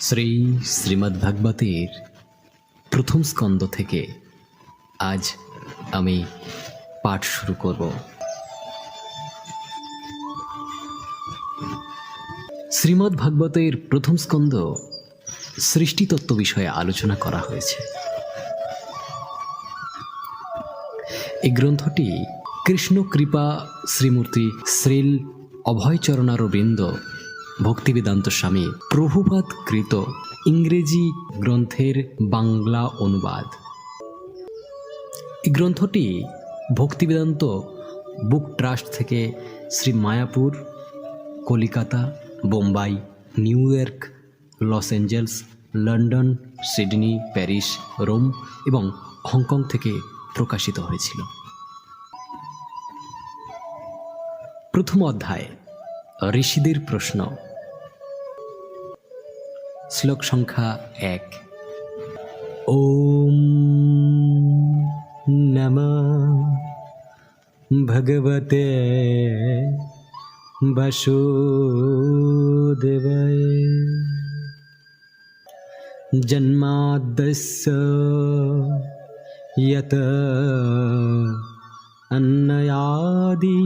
শ্রী শ্রীমদ্ভাগবতের প্রথম স্কন্দ থেকে আজ আমি পাঠ শুরু করব। শ্রীমদ্ ভাগবতের প্রথম স্কন্দ সৃষ্টিতত্ত্ব বিষয়ে আলোচনা করা হয়েছে। এই গ্রন্থটি কৃষ্ণ কৃপা শ্রীমূর্তি শ্রীল অভয়চরণারবৃন্দ ভক্তিবেদান্ত স্বামী প্রভুপাত কৃত ইংরেজি গ্রন্থের বাংলা অনুবাদ। এই গ্রন্থটি ভক্তিবেদান্ত বুক ট্রাস্ট থেকে Shri Mayapur, Kolkata, Bombay, New York, Los Angeles London, Sydney, Paris, Rome এবং হংকং থেকে প্রকাশিত হয়েছিল। প্রথম অধ্যায়, ঋষিদের প্রশ্ন। শ্লোক সংখ্যা এক ওম নম ভগবতে বসুদেবায় জন্মাদ্যস্য यत अन्नयादि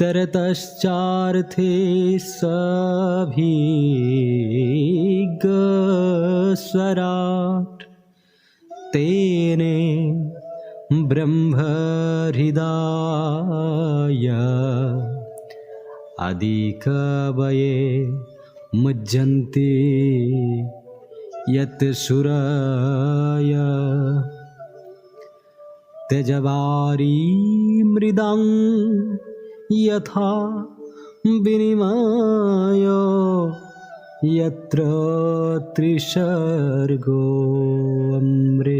तरतश्चार्थे सभिगस्वराट्। तेने ब्रह्महृदाय अधिकवये मुज्जन्ति यत् सुराय। त्यजवारी मृदं यथा विनिमय यत्र त्रिसर्गो अम्रेषाधम्ना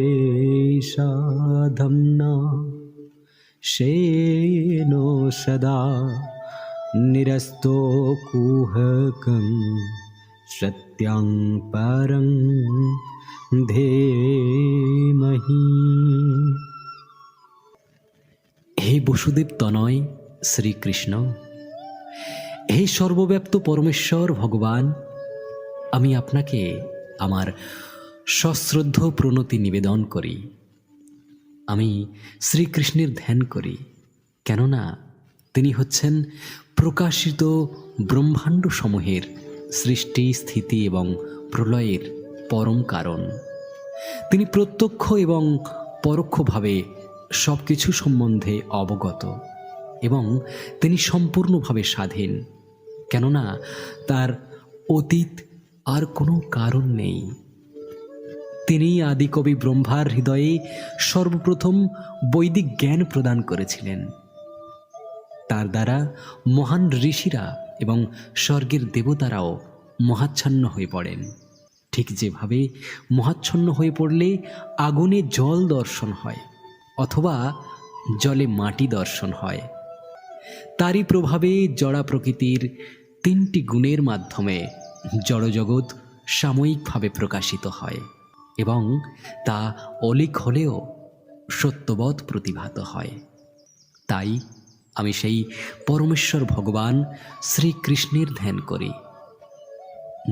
शेनो सदा निरस्तो कुहकं सत्यां परं ধেমহি হে বসুদেব তনয় শ্রীকৃষ্ণ, হে সর্বব্যাপ্ত পরমেশ্বর ভগবান, আমি আপনাকে আমার সশ্রদ্ধ প্রণতি নিবেদন করি। আমি শ্রীকৃষ্ণের ধ্যান করি, কেননা তিনি হচ্ছেন প্রকাশিত ব্রহ্মাণ্ড সমূহের সৃষ্টি, স্থিতি এবং প্রলয়ের পরম কারণ। তিনি প্রত্যক্ষ এবং পরোক্ষভাবে সব কিছু সম্বন্ধে অবগত। এবং তিনি সম্পূর্ণভাবে স্বাধীন। কেননা তার অতীত আর কোনো কারণ নেই। তিনি আদিকবি ব্রহ্মার হৃদয়ে সর্বপ্রথম বৈদিক জ্ঞান প্রদান করেছিলেন। তার দ্বারা মহান ঋষিরা এবং স্বর্গের দেবতারাও মহাচ্ছন্ন হয়ে পড়েন। ঠিক যেভাবে মহাচ্ছন্ন হয়ে পড়লে আগুনে জল দর্শন হয়, অথবা জলে মাটি দর্শন হয়। তারই প্রভাবে জড়া প্রকৃতির তিনটি গুণের মাধ্যমে জড়জগৎ সাময়িকভাবে প্রকাশিত হয় এবং তা অলিক হলেও সত্যবৎ প্রতিভাত হয়। তাই আমি সেই পরমেশ্বর ভগবান শ্রীকৃষ্ণের ধ্যান করি,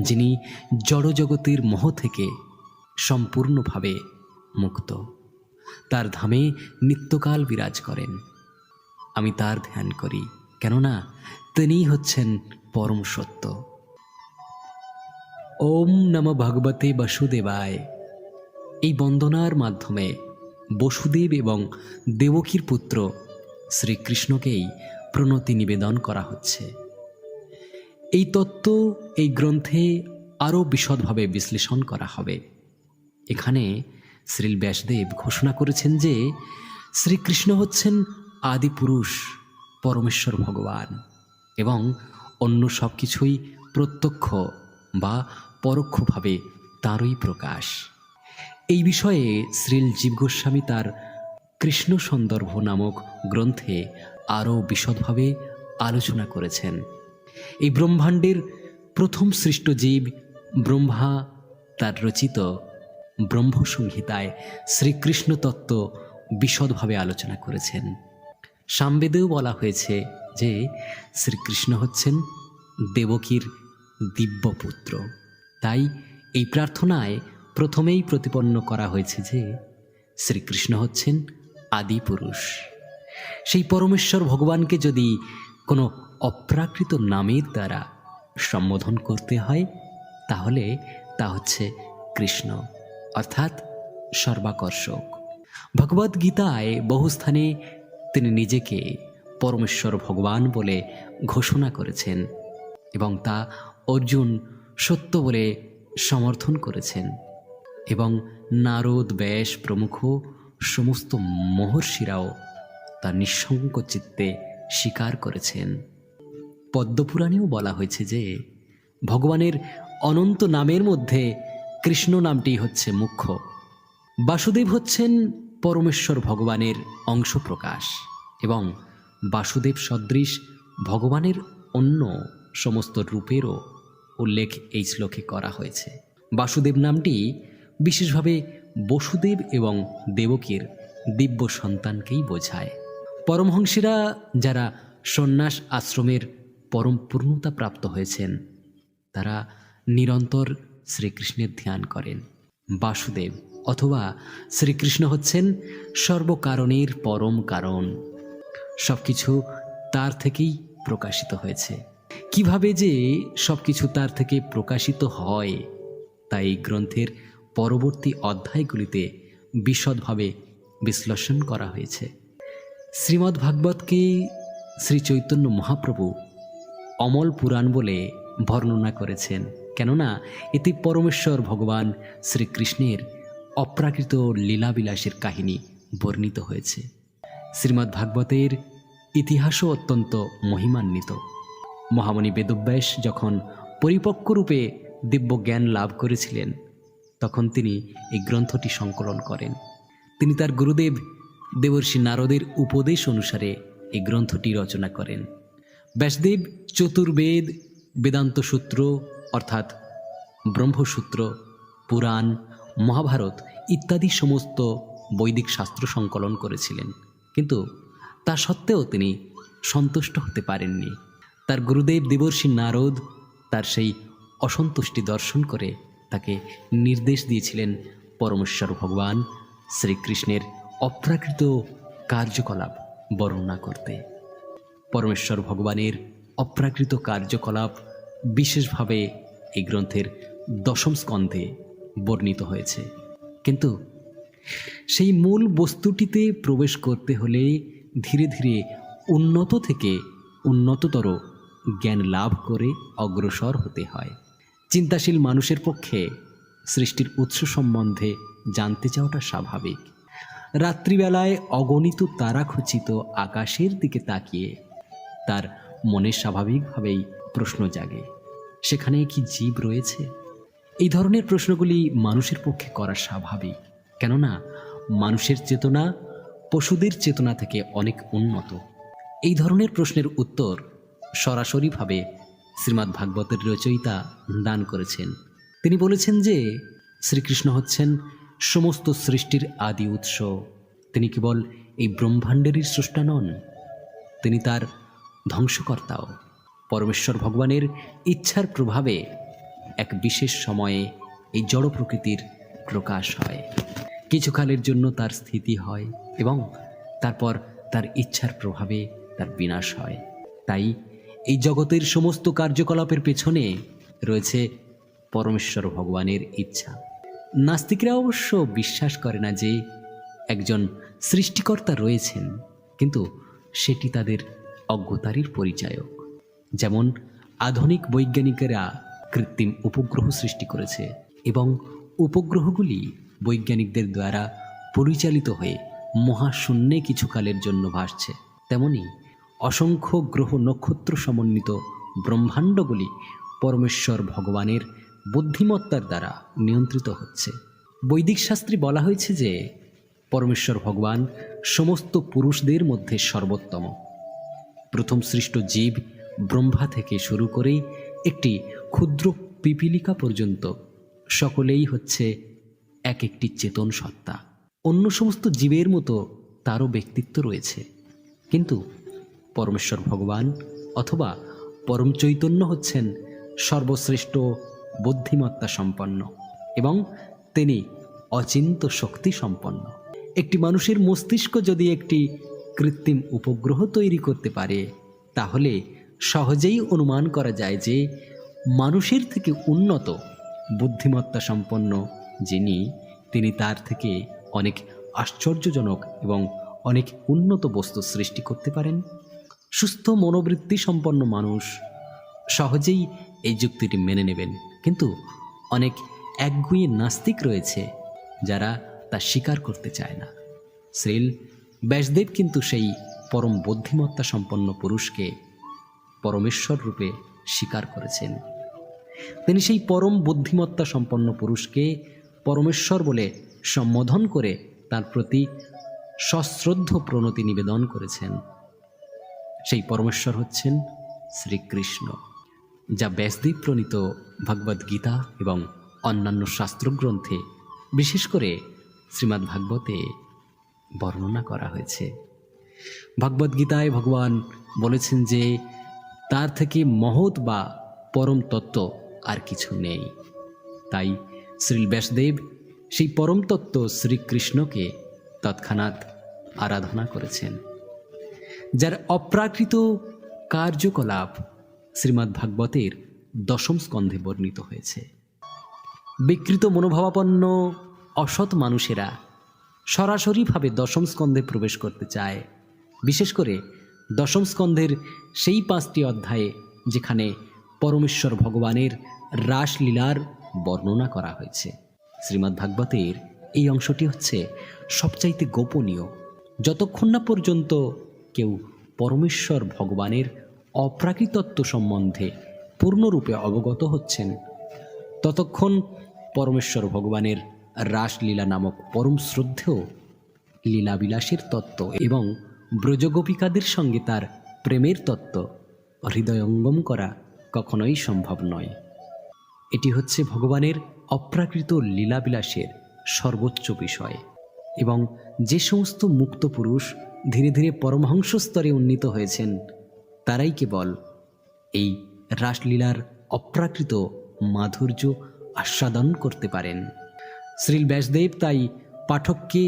যিনি জড়জগতের মহ থেকে সম্পূর্ণভাবে মুক্ত। তার ধামে নিত্যকাল বিরাজ করেন। আমি তার ধ্যান করি। কেননা তিনিই হচ্ছেন পরম সত্য। ওম নম ভগবতে বসুদেবায়। এই বন্দনার মাধ্যমে বসুদেব এবং দেবকীর পুত্র শ্রীকৃষ্ণকেই প্রণতি নিবেদন করা হচ্ছে। এই তত্ত্ব, এই গ্রন্থে আরও বিশদভাবে বিশ্লেষণ করা হবে। এখানে শ্রীল ব্যাসদেব ঘোষণা করেছেন যে শ্রীকৃষ্ণ হচ্ছেন আদি পুরুষ পরমেশ্বর ভগবান এবং অন্য সব কিছুই প্রত্যক্ষ বা পরোক্ষভাবে তাঁরই প্রকাশ। এই বিষয়ে শ্রীল জীব গোস্বামী তার কৃষ্ণ সন্দর্ভ নামক গ্রন্থে আরও বিশদভাবে আলোচনা করেছেন। এই ব্রহ্মাণ্ডের প্রথম সৃষ্ট জীব ব্রহ্মা, তার রচিত ব্রহ্মসংহিতায় শ্রীকৃষ্ণ তত্ত্ব বিশদভাবে আলোচনা করেছেন। সামবেদেও বলা হয়েছে যে শ্রীকৃষ্ণ হচ্ছেন দেবকীর দিব্যপুত্র। তাই এই প্রার্থনায় প্রথমেই প্রতিপন্ন করা হয়েছে যে শ্রীকৃষ্ণ হচ্ছেন আদি পুরুষ সেই পরমেশ্বর ভগবানকে যদি কোনো অপ্রাকৃত নামের দ্বারা সম্বোধন করতে হয়, তাহলে তা হচ্ছে কৃষ্ণ, অর্থাৎ সর্বাকর্ষক। ভগবদ্গীতায় বহু স্থানে তিনি নিজেকে পরমেশ্বর ভগবান বলে ঘোষণা করেছেন এবং তা অর্জুন সত্য বলে সমর্থন করেছেন এবং নারদ, ব্যাস প্রমুখ সমস্ত মহর্ষিরাও তা নিঃসঙ্ক চিত্তে স্বীকার করেছেন। পদ্মপুরাণেও বলা হয়েছে যে ভগবানের অনন্ত নামের মধ্যে কৃষ্ণ নামটি হচ্ছে মুখ্য। বাসুদেব হচ্ছেন পরমেশ্বর ভগবানের অংশ প্রকাশ এবং বাসুদেব সদৃশ ভগবানের অন্য সমস্ত রূপেরও উল্লেখ এই শ্লোকে করা হয়েছে। বাসুদেব নামটি বিশেষভাবে বসুদেব এবং দেবকীর দিব্য সন্তানকেই বোঝায়। পরমহংসীরা যারা সন্ন্যাস আশ্রমের পরম পূর্ণতা প্রাপ্ত হয়েছেন, তারা নিরন্তর শ্রীকৃষ্ণের ধ্যান করেন। বাসুদেব অথবা শ্রীকৃষ্ণ হচ্ছেন সর্বকারণের পরম কারণ। সব কিছু তার থেকেই প্রকাশিত হয়েছে। কীভাবে যে সব কিছু তার থেকে প্রকাশিত হয়, তা এই গ্রন্থের পরবর্তী অধ্যায়গুলিতে বিশদভাবে বিশ্লেষণ করা হয়েছে। শ্রীমদ্ ভাগবতকে শ্রী চৈতন্য মহাপ্রভু অমল পুরাণ বলে বর্ণনা করেছেন। কেননা, এতে পরমেশ্বর ভগবান শ্রীকৃষ্ণের অপ্রাকৃত লীলাবিলাসের কাহিনী বর্ণিত হয়েছে। শ্রীমদ্ ভাগবতের ইতিহাসও অত্যন্ত মহিমান্বিত। মহামণি বেদব্যাস যখন পরিপক্ক রূপে দিব্য জ্ঞান লাভ করেছিলেন, তখন তিনি এই গ্রন্থটি সংকলন করেন। তিনি তার গুরুদেব দেবর্ষি নারদের উপদেশ অনুসারে এই গ্রন্থটি রচনা করেন। ব্যাসদেব চতুর্বেদ বেদান্ত সূত্র অর্থাৎ ব্রহ্মসূত্র, পুরাণ মহাভারত ইত্যাদি সমস্ত বৈদিক শাস্ত্র সংকলন করেছিলেন। কিন্তু তা সত্ত্বেও তিনি সন্তুষ্ট হতে পারেননি। তার গুরুদেব দেবর্ষি নারদ তার সেই অসন্তুষ্টি দর্শন করে তাকে নির্দেশ দিয়েছিলেন, পরমেশ্বর ভগবান, শ্রীকৃষ্ণের অপ্রাকৃত কার্যকলাপ বর্ণনা করতে। পরমেশ্বর ভগবানের অপ্রাকৃত কার্যকলাপ বিশেষভাবে এই গ্রন্থের দশম স্কন্ধে বর্ণিত হয়েছে। কিন্তু সেই মূল বস্তুটিতে প্রবেশ করতে হলে ধীরে ধীরে উন্নত থেকে উন্নততর জ্ঞান লাভ করে অগ্রসর হতে হয়। চিন্তাশীল মানুষের পক্ষে সৃষ্টির উৎস সম্বন্ধে জানতে চাওয়াটা স্বাভাবিক। রাত্রিবেলায় অগণিত তারাখচিত আকাশের দিকে তাকিয়ে তার মনে স্বাভাবিকভাবেই প্রশ্ন জাগে, সেখানে কি জীব রয়েছে? এই ধরনের প্রশ্নগুলি মানুষের পক্ষে করা স্বাভাবিক। কেননা, মানুষের চেতনা পশুদের চেতনা থেকে অনেক উন্নত। এই ধরনের প্রশ্নের উত্তর সরাসরিভাবে শ্রীমদ্ ভাগবতের রচয়িতা দান করেছেন। তিনি বলেছেন যে, শ্রীকৃষ্ণ হচ্ছেন সমস্ত সৃষ্টির আদি উৎস। তিনি কেবল এই ব্রহ্মাণ্ডেরই স্রষ্টা নন, তিনি তার ধ্বংসকর্তাও। পরমেশ্বর ভগবানের ইচ্ছার প্রভাবে এক বিশেষ সময়ে এই জড় প্রকৃতির প্রকাশ হয়। কিছুকালের জন্য তার স্থিতি হয় এবং তারপর তার ইচ্ছার প্রভাবে তার বিনাশ হয়। তাই এই জগতের সমস্ত কার্যকলাপের পেছনে রয়েছে পরমেশ্বর ভগবানের ইচ্ছা। নাস্তিকরা অবশ্য বিশ্বাস করে না যে একজন সৃষ্টিকর্তা রয়েছেন, কিন্তু সেটি তাদের অজ্ঞতারই পরিচায়ক। যেমন আধুনিক বৈজ্ঞানিকেরা কৃত্রিম উপগ্রহ সৃষ্টি করেছে এবং উপগ্রহগুলি বৈজ্ঞানিকদের দ্বারা পরিচালিত হয়ে মহাশূন্যে কিছুকালের জন্য ভাসছে। তেমনি অসংখ্য গ্রহ নক্ষত্র সমন্বিত ব্রহ্মাণ্ডগুলি পরমেশ্বর ভগবানের বুদ্ধিমত্তার দ্বারা নিয়ন্ত্রিত হচ্ছে। বৈদিক শাস্ত্রে বলা হয়েছে যে পরমেশ্বর ভগবান সমস্ত পুরুষদের মধ্যে সর্বোত্তম। প্রথম সৃষ্ট জীব ব্রহ্মা থেকে শুরু করে একটি ক্ষুদ্র পিপিলিকা পর্যন্ত। সকলেই হচ্ছে এক একটি চেতন সত্তা। অন্য সমস্ত জীবের মতো তারও ব্যক্তিত্ব রয়েছে। কিন্তু পরমেশ্বর ভগবান অথবা পরম চৈতন্য হচ্ছেন সর্বশ্রেষ্ঠ বুদ্ধিমত্তা সম্পন্ন এবং তিনি অচিন্ত শক্তি সম্পন্ন। একটি মানুষের মস্তিষ্ক যদি একটি কৃত্রিম উপগ্রহ তৈরি করতে পারে, তাহলে সহজেই অনুমান করা যায় যে মানুষের থেকে উন্নত, বুদ্ধিমত্তা সম্পন্ন যিনি, তিনি তার থেকে অনেক আশ্চর্যজনক এবং অনেক উন্নত বস্তু সৃষ্টি করতে পারেন। সুস্থ মনোবৃত্তি সম্পন্ন মানুষ সহজেই এই যুক্তিটি মেনে নেবেন। কিন্তু অনেক একগুঁয়ে নাস্তিক রয়েছে যারা তা স্বীকার করতে চায় না। শ্রীল ব্যাসদেব কিন্তু সেই পরম বুদ্ধিমত্তা সম্পন্ন পুরুষকে পরমেশ্বর রূপে স্বীকার করেছেন। তিনি সেই পরম বুদ্ধিমত্তা সম্পন্ন পুরুষকে পরমেশ্বর বলে সম্বোধন করে তার প্রতি সশ্রদ্ধ প্রণতি নিবেদন করেছেন। সেই পরমেশ্বর হচ্ছেন শ্রীকৃষ্ণ, যা ব্যাসদেব প্রণীত ভগবদ্ গীতা এবং অন্যান্য শাস্ত্রগ্রন্থে বিশেষ করে শ্রীমদ্ ভাগবতে বর্ণনা করা হয়েছে। ভগবদ্গীতায় ভগবান বলেছেন যে তার থেকে মহৎ বা পরম তত্ত্ব আর কিছু নেই। তাই শ্রী ব্যাসদেব সেই পরম তত্ত্ব শ্রীকৃষ্ণকে তৎক্ষণাৎ আরাধনা করেছেন। যার অপ্রাকৃত কার্যকলাপ শ্রীমদ্ ভাগবতের দশম স্কন্ধে বর্ণিত হয়েছে। বিকৃত মনোভাবাপন্ন অসৎ মানুষেরা সরাসরিভাবে দশম স্কন্ধে প্রবেশ করতে চায়, বিশেষ করে দশম স্কন্ধের সেই পাঁচটি অধ্যায়ে, যেখানে পরমেশ্বর ভগবানের রাসলীলার বর্ণনা করা হয়েছে। শ্রীমদ্ ভাগবতের এই অংশটি হচ্ছে সবচাইতে গোপনীয়। যতক্ষণ না পর্যন্ত কেউ পরমেশ্বর ভগবানের অপ্রাকৃতত্ব সম্বন্ধে পূর্ণরূপে অবগত হচ্ছেন, ততক্ষণ পরমেশ্বর ভগবানের রাসলীলা নামক পরম শ্রদ্ধেয় লীলাবিলাসের তত্ত্ব এবং ব্রজগোপিকাদের সঙ্গে তার প্রেমের তত্ত্ব, হৃদয়ঙ্গম করা কখনোই সম্ভব নয়। এটি হচ্ছে ভগবানের অপ্রাকৃত লীলাবিলাসের সর্বোচ্চ বিষয় এবং যে সমস্ত মুক্ত পুরুষ ধীরে ধীরে পরমহংস স্তরে উন্নীত হয়েছেন, তারাই কেবল এই রাসলীলার অপ্রাকৃত মাধুর্য আস্বাদন করতে পারেন। শ্রীল ব্যাসদেব তাই পাঠককে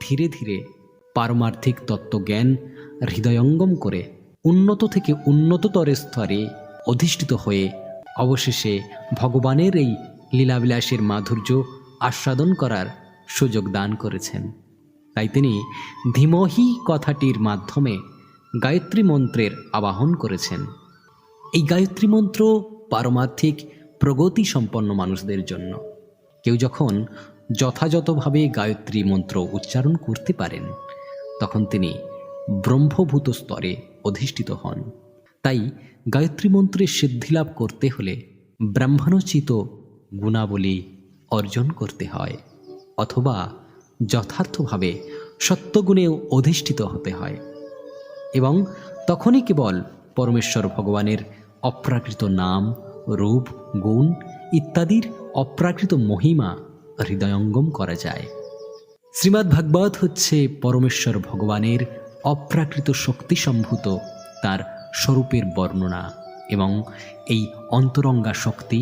ধীরে ধীরে পারমার্থিক তত্ত্বজ্ঞান হৃদয়ঙ্গম করে উন্নত থেকে উন্নততর স্তরে অধিষ্ঠিত হয়ে অবশেষে ভগবানের এই লীলাবিলাসের মাধুর্য আস্বাদন করার সুযোগ দান করেছেন। তাই তিনি ধীমহি কথাটির মাধ্যমে গায়ত্রী মন্ত্রের আবাহন করেছেন। এই গায়ত্রী মন্ত্র পারমার্থিক প্রগতি সম্পন্ন মানুষদের জন্য। কেউ যখন যথাযথভাবে গায়ত্রী মন্ত্র উচ্চারণ করতে পারেন তখন তিনি ব্রহ্মভূত স্তরে অধিষ্ঠিত হন। তাই গায়ত্রী মন্ত্রের সিদ্ধিলাভ করতে হলে ব্রাহ্মণোচিত গুণাবলী অর্জন করতে হয়, অথবা যথার্থভাবে সত্যগুণেও অধিষ্ঠিত হতে হয়। এবং তখনই কেবল পরমেশ্বর ভগবানের অপ্রাকৃত নাম, রূপ, গুণ ইত্যাদির অপ্রাকৃত মহিমা হৃদয়ঙ্গম করা যায়। শ্রীমদ্ ভাগবত হচ্ছে পরমেশ্বর ভগবানের অপ্রাকৃত শক্তি সম্ভূত তার স্বরূপের বর্ণনা এবং এই অন্তরঙ্গা শক্তি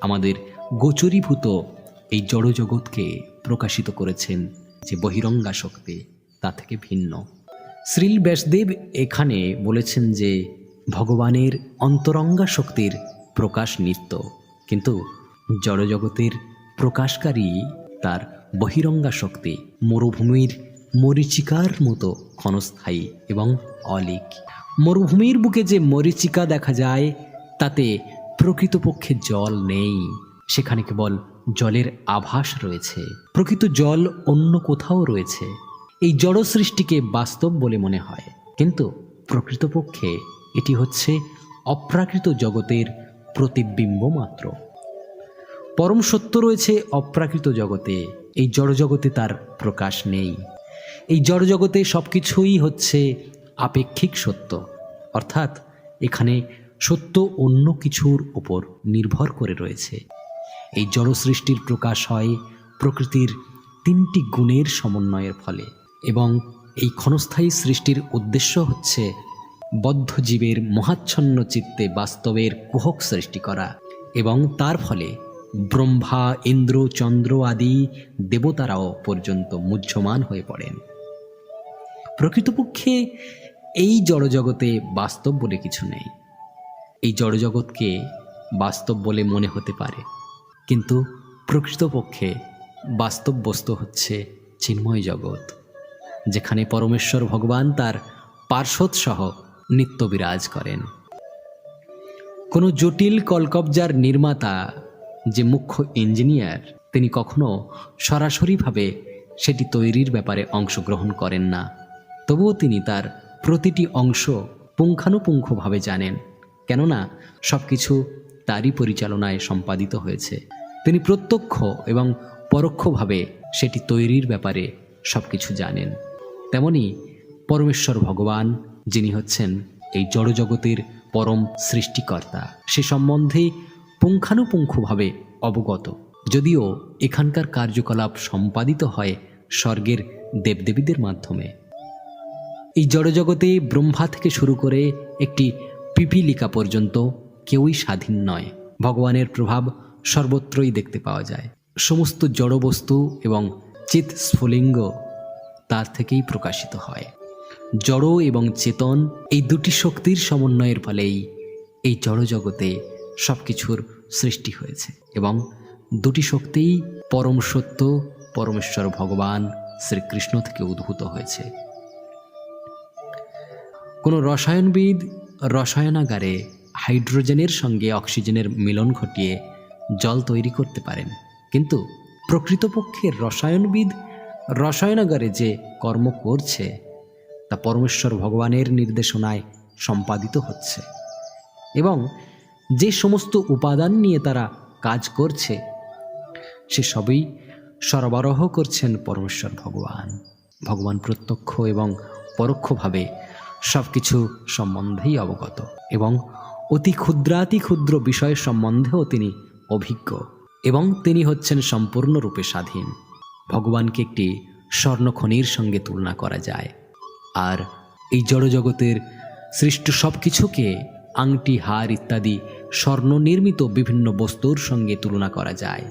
আমাদের গোচরীভূত এই জড়জগৎকে প্রকাশিত করেছেন যে বহিরঙ্গা শক্তি, তা থেকে ভিন্ন। শ্রীল ব্যাসদেব এখানে বলেছেন যে ভগবানের অন্তরঙ্গা শক্তির প্রকাশ নিত্য, কিন্তু জড়জগতের প্রকাশকারী তার বহিরঙ্গা শক্তি, মরুভূমির মরিচিকার মতো ক্ষণস্থায়ী এবং অলিক। মরুভূমির বুকে যে মরিচিকা দেখা যায়, তাতে প্রকৃতপক্ষে জল নেই। সেখানে কেবল জলের আভাস রয়েছে। প্রকৃত জল অন্য কোথাও রয়েছে। এই জড় সৃষ্টিকে বাস্তব বলে মনে হয়। কিন্তু প্রকৃতপক্ষে এটি হচ্ছে অপ্রাকৃত জগতের প্রতিবিম্ব মাত্র। পরম সত্য রয়েছে অপ্রাকৃত জগতে। এই জড়জগতে তার প্রকাশ নেই। এই জড়জগতে সব কিছুই হচ্ছে আপেক্ষিক সত্য। অর্থাৎ এখানে সত্য অন্য কিছুর ওপর নির্ভর করে রয়েছে। এই জড় সৃষ্টির প্রকাশ হয় প্রকৃতির তিনটি গুণের সমন্বয়ের ফলে এবং এই ক্ষণস্থায়ী সৃষ্টির উদ্দেশ্য হচ্ছে বদ্ধ জীবের মহাচ্ছন্ন চিত্তে বাস্তবের কুহক সৃষ্টি করা এবং তার ফলে ব্রহ্মা, ইন্দ্র, চন্দ্র আদি দেবতারাও পর্যন্ত মুহ্যমান হয়ে পড়েন। প্রকৃতপক্ষে এই জড়জগতে বাস্তব বলে কিছু নেই। এই জড়জগৎকে বাস্তব বলে মনে হতে পারে। কিন্তু প্রকৃতপক্ষে বাস্তব বস্তু হচ্ছে চিন্ময় জগৎ, যেখানে পরমেশ্বর ভগবান তার পার্শ্বদ সহ নিত্য বিরাজ করেন। কোনো জটিল কলকবজার নির্মাতা যে মুখ্য ইঞ্জিনিয়ার, তিনি কখনো সরাসরিভাবে সেটি তৈরির ব্যাপারে অংশগ্রহণ করেন না। তবুও তিনি তার প্রতিটি অংশ পুঙ্খানুপুঙ্খভাবে জানেন, কেননা সব কিছু তারই পরিচালনায় সম্পাদিত হয়েছে। তিনি প্রত্যক্ষ এবং পরোক্ষভাবে সেটি তৈরির ব্যাপারে সব কিছু জানেন। তেমনি পরমেশ্বর ভগবান, যিনি হচ্ছেন এই জড়জগতের পরম সৃষ্টিকর্তা, সে সম্বন্ধে পুঙ্খানুপুঙ্খভাবে অবগত। যদিও এখানকার কার্যকলাপ সম্পাদিত হয় স্বর্গের দেবদেবীদের মাধ্যমে। এই জড়জগতে ব্রহ্মা থেকে শুরু করে একটি পিপিলিকা পর্যন্ত কেউই স্বাধীন নয়। ভগবানের প্রভাব সর্বত্রই দেখতে পাওয়া যায়। সমস্ত জড়বস্তু এবং চিত স্ফুলিঙ্গ তার থেকেই প্রকাশিত হয়। জড় এবং চেতন এই দুটি শক্তির সমন্বয়ের ফলেই এই জড়জগতে সব কিছুর সৃষ্টি হয়েছে এবং দুটি শক্তিই পরম সত্য, পরমেশ্বর ভগবান শ্রীকৃষ্ণ থেকে উদ্ভূত হয়েছে। কোনো রসায়নবিদ রসায়নাগারে হাইড্রোজেনের সঙ্গে অক্সিজেনের মিলন ঘটিয়ে জল তৈরি করতে পারেন। কিন্তু প্রকৃতপক্ষে রসায়নবিদ রসায়নাগারে যে কর্ম করছে, তা পরমেশ্বর ভগবানের নির্দেশনায় সম্পাদিত হচ্ছে এবং যে সমস্ত উপাদান নিয়ে তারা কাজ করছে, সে সবই সরবরাহ করছেন পরমেশ্বর ভগবান। ভগবান প্রত্যক্ষ এবং পরোক্ষভাবে সব কিছু সম্বন্ধেই অবগত এবং অতি ক্ষুদ্রাতি ক্ষুদ্র বিষয় সম্বন্ধেও তিনি অভিজ্ঞ এবং তিনি হচ্ছেন সম্পূর্ণরূপে স্বাধীন। ভগবানকে একটি স্বর্ণখনির সঙ্গে তুলনা করা যায়। আর এই জড়জগতের সৃষ্ট সব কিছুকে আংটি, হার ইত্যাদি স্বর্ণ নির্মিত বিভিন্ন বস্তুর সঙ্গে তুলনা করা যায়।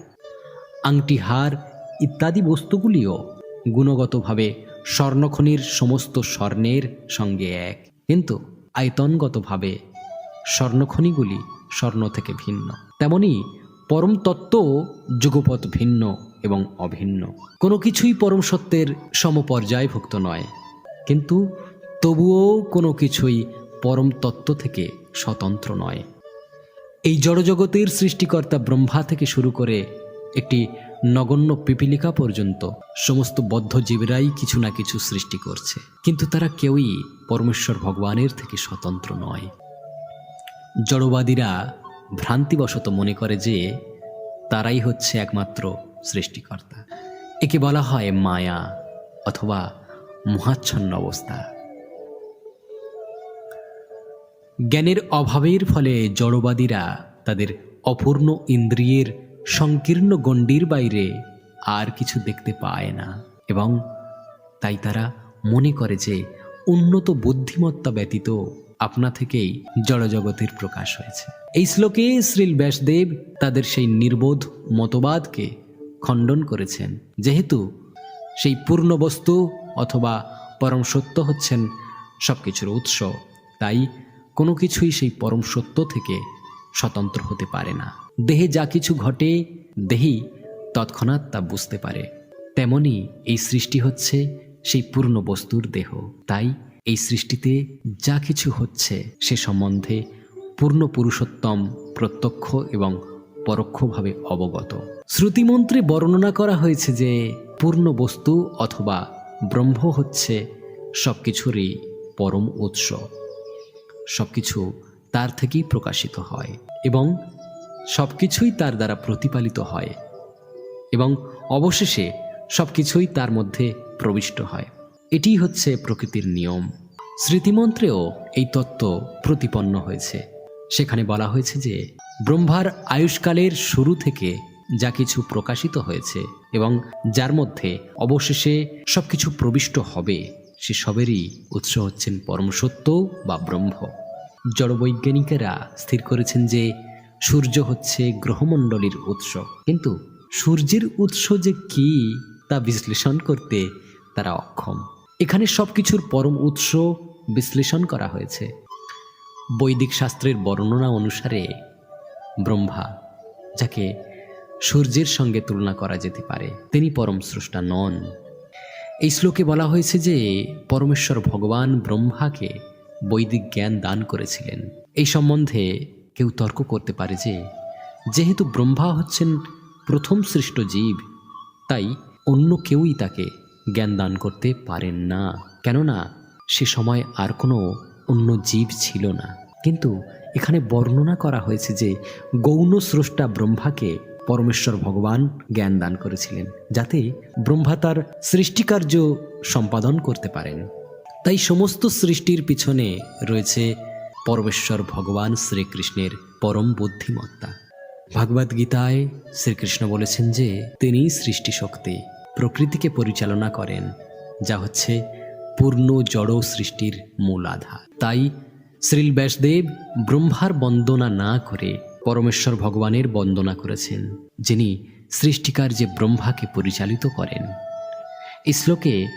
আংটি হার ইত্যাদি বস্তুগুলিও গুণগতভাবে স্বর্ণখনির সমস্ত স্বর্ণের সঙ্গে এক। কিন্তু আয়তনগতভাবে স্বর্ণখনিগুলি স্বর্ণ থেকে ভিন্ন। তেমনি পরম তত্ত্ব যুগপথ ভিন্ন এবং অভিন্ন। কোনো কিছুই পরম সত্যের সমপর্যায়ভুক্ত নয়। কিন্তু তবুও কোনো কিছুই পরম তত্ত্ব থেকে স্বতন্ত্র নয়। এই জড়জগতের সৃষ্টিকর্তা ব্রহ্মা থেকে শুরু করে একটি নগণ্য পিপিলিকা পর্যন্ত সমস্ত বদ্ধ জীবেরাই কিছু না কিছু সৃষ্টি করছে। কিন্তু তারা কেউই পরমেশ্বর ভগবানের থেকে স্বতন্ত্র নয়। জড়বাদীরা ভ্রান্তিবশত মনে করে যে তারাই হচ্ছে একমাত্র সৃষ্টিকর্তা। একে বলা হয় মায়া অথবা মহাচ্ছন্ন অবস্থা। জ্ঞানের অভাবের ফলে জড়বাদীরা তাদের অপূর্ণ ইন্দ্রিয়ের সংকীর্ণ গণ্ডির বাইরে আর কিছু দেখতে পায় না। এবং তাই তারা মনে করে যে উন্নত বুদ্ধিমত্তা ব্যতীত আপনা থেকেই জড়জগতের প্রকাশ হয়েছে। এই শ্লোকে শ্রীল ব্যাসদেব তাদের সেই নির্বোধ মতবাদকে খণ্ডন করেছেন, যেহেতু সেই পূর্ণ বস্তু অথবা পরম সত্য হচ্ছেন সব কিছুর উৎস। তাই কোনো কিছুই সেই পরম সত্য থেকে স্বতন্ত্র হতে পারে না। দেহে যা কিছু ঘটে দেহেই তৎক্ষণাৎ তা বুঝতে পারে। তেমনি এই সৃষ্টি হচ্ছে সেই পূর্ণ বস্তুর দেহ। তাই এই সৃষ্টিতে যা কিছু হচ্ছে, সে সম্বন্ধে পূর্ণ পুরুষোত্তম, প্রত্যক্ষ এবং পরোক্ষভাবে অবগত। শ্রুতিমন্ত্রে বর্ণনা করা হয়েছে যে, পূর্ণ বস্তু অথবা ব্রহ্ম হচ্ছে সব কিছুরই পরম উৎস। সব কিছু তার থেকেই প্রকাশিত হয় এবং সব কিছুই তার দ্বারা প্রতিপালিত হয় এবং অবশেষে সব কিছুই তার মধ্যে প্রবিষ্ট হয়। এটি হচ্ছে প্রকৃতির নিয়ম। স্মৃতিমন্ত্রেও এই তত্ত্ব প্রতিপন্ন হয়েছে। সেখানে বলা হয়েছে যে, ব্রহ্মার আয়ুষ্কালের শুরু থেকে যা কিছু প্রকাশিত হয়েছে এবং যার মধ্যে অবশেষে সব কিছু প্রবিষ্ট হবে সে সবেরই উৎস হচ্ছেন পরম সত্য বা ব্রহ্ম। জড়বৈজ্ঞানিকেরা স্থির করেছেন যে সূর্য হচ্ছে গ্রহমণ্ডলীর উৎস। কিন্তু সূর্যের উৎস যে কি তা বিশ্লেষণ করতে তারা অক্ষম। এখানে সব কিছুর পরম উৎস বিশ্লেষণ করা হয়েছে। বৈদিক শাস্ত্রের বর্ণনা অনুসারে ব্রহ্মা, যাকে সূর্যের সঙ্গে তুলনা করা যেতে পারে, তিনি পরম স্রষ্টা নন। এই শ্লোকে বলা হয়েছে যে পরমেশ্বর ভগবান ব্রহ্মাকে বৈদিক জ্ঞান দান করেছিলেন। এই সম্বন্ধে কেউ তর্ক করতে পারে যে, যেহেতু ব্রহ্মা হচ্ছেন প্রথম সৃষ্ট জীব, তাই অন্য কেউই তাকে জ্ঞান দান করতে পারেন না। কেননা সে সময় আর কোনো অন্য জীব ছিল না। কিন্তু এখানে বর্ণনা করা হয়েছে যে গৌণ স্রষ্টা ব্রহ্মাকে পরমেশ্বর ভগবান জ্ঞান দান করেছিলেন যাতে ব্রহ্মা তার সৃষ্টিকার্য সম্পাদন করতে পারেন। তাই সমস্ত সৃষ্টির পিছনে রয়েছে পরমেশ্বর ভগবান শ্রীকৃষ্ণের পরম বুদ্ধিমত্তা। ভাগবত গীতায় শ্রীকৃষ্ণ বলেছেন যে, তিনি সৃষ্টি শক্তি প্রকৃতিকে পরিচালনা করেন, যা হচ্ছে পূর্ণ জড় সৃষ্টির মূল আধার। তাই শ্রীল ব্যাসদেব ব্রহ্মার বন্দনা না করে পরমেশ্বর ভগবানের বন্দনা করেছেন, যিনি সৃষ্টিকার যে ব্রহ্মাকে পরিচালিত করেন। এই শ্লোকে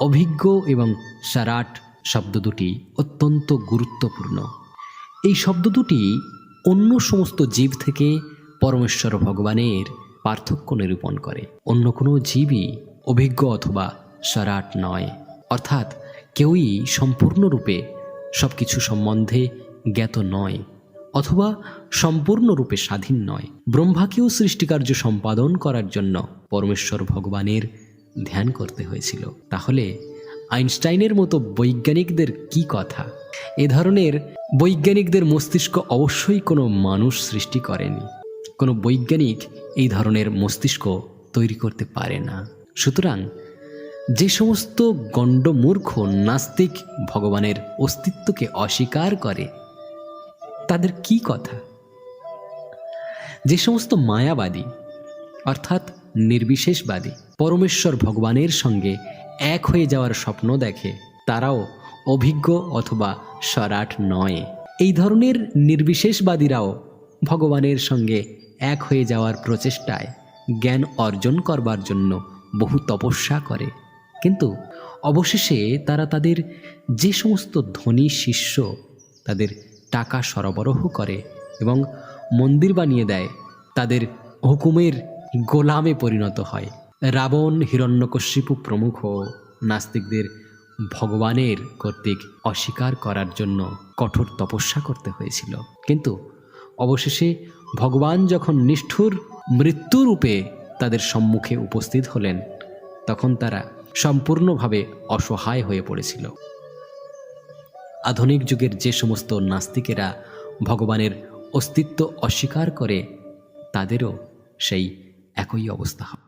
অভিজ্ঞ এবং সারাট শব্দ দুটি অত্যন্ত গুরুত্বপূর্ণ। এই শব্দ দুটি অন্য সমস্ত জীব থেকে পরমেশ্বর ভগবানের পার্থক্য নিরূপণ করে। অন্য কোনো জীবই অভিজ্ঞ অথবা সারাট নয়। অর্থাৎ কেউই সম্পূর্ণরূপে সব কিছু সম্বন্ধে জ্ঞাত নয়। অথবা সম্পূর্ণরূপে স্বাধীন নয়। ব্রহ্মাকেও সৃষ্টিকার্য সম্পাদন করার জন্য পরমেশ্বর ভগবানের ধ্যান করতে হয়েছিল। তাহলে আইনস্টাইনের মতো বৈজ্ঞানিকদের কি কথা? এ ধরনের বৈজ্ঞানিকদের মস্তিষ্ক অবশ্যই কোনো মানুষ সৃষ্টি করেনি। কোনো বৈজ্ঞানিক এই ধরনের মস্তিষ্ক তৈরি করতে পারে না। সুতরাং যে সমস্ত গণ্ডমূর্খ নাস্তিক ভগবানের অস্তিত্বকে অস্বীকার করে তাদের কি কথা? যে সমস্ত মায়াবাদী, অর্থাৎ নির্বিশেষবাদী, পরমেশ্বর ভগবানের সঙ্গে এক হয়ে যাওয়ার স্বপ্ন দেখে, তারাও অভিজ্ঞ অথবা সরাট নয়। এই ধরনের নির্বিশেষবাদীরাও ভগবানের সঙ্গে এক হয়ে যাওয়ার প্রচেষ্টায় জ্ঞান অর্জন করবার জন্য বহু তপস্যা করে। কিন্তু অবশেষে তারা তাদের যে সমস্ত ধনী শিষ্য তাদের টাকা সরবরাহ করে এবং মন্দির বানিয়ে দেয়। তাদের হুকুমের গোলামে পরিণত হয়। রাবণ, হিরণ্যকশিপু প্রমুখ নাস্তিকদের ভগবানের কর্তৃক অস্বীকার করার জন্য কঠোর তপস্যা করতে হয়েছিল। কিন্তু অবশেষে ভগবান যখন নিষ্ঠুর মৃত্যুরূপে তাদের সম্মুখে উপস্থিত হলেন, তখন তারা সম্পূর্ণভাবে অসহায় হয়ে পড়েছিল। আধুনিক যুগের যে সমস্ত নাস্তিকেরা ভগবানের অস্তিত্ব অস্বীকার করে তাদেরও সেই একই অবস্থা হবে।